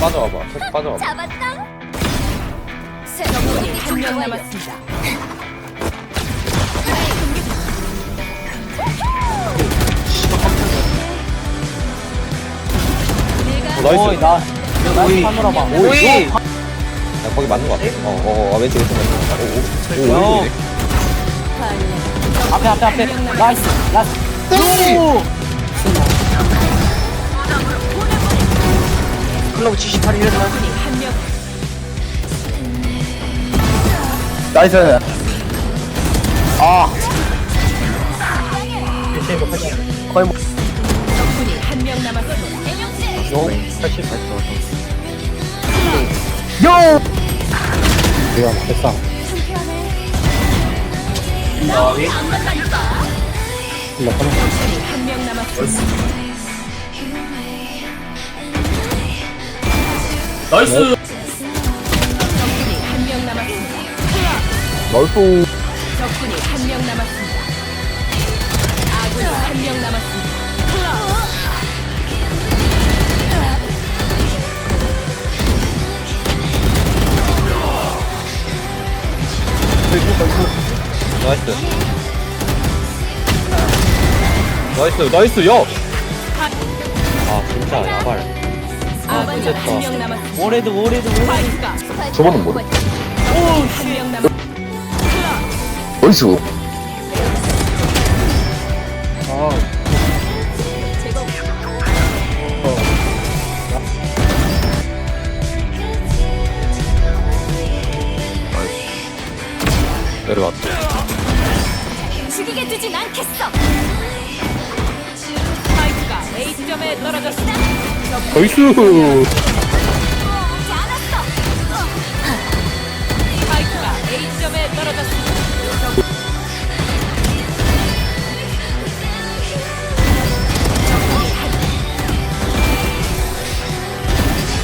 빠져와봐. 계속 빠져와봐. 잡았다. 적군이 한명 남았습니다. 어, 나이스. 오이 나 오이 하늘아봐 오이 야, 거기 맞는 거 같아. 어, 어, 어, 왼쪽, 왼쪽, 왼쪽. 오, 오, 오, 왼쪽이네. 앞에 앞에 앞에 나이스 나이스 오 클럽 78이랬나? 적군이 한 명. 나이스 아 거의 뭐 적군이 한 명 남았습니다. 요! 내가 됐어 적군이 한 명 남았습니다. 나이스 적군이 한 명 남았습니다. 넓고. 적군이 한 명 남았습니다. 아군이 한 명 남았습니다. 나이스. 나이스, 나이스, 야! 아, 진짜, 야발. 오래도 오래도 파이크가 저번은? 한명 남았. 나이스. 내려왔다. 죽이게 두진 않겠어. 파이크가 A 지점에 떨어졌습니다. 나이스! 잘했어. 파이크가 A 지점에 떨어졌습니다.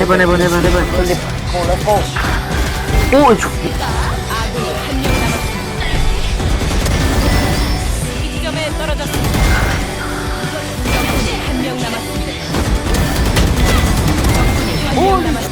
해본 해본 해본 해본 렛츠고 오! 저- Golden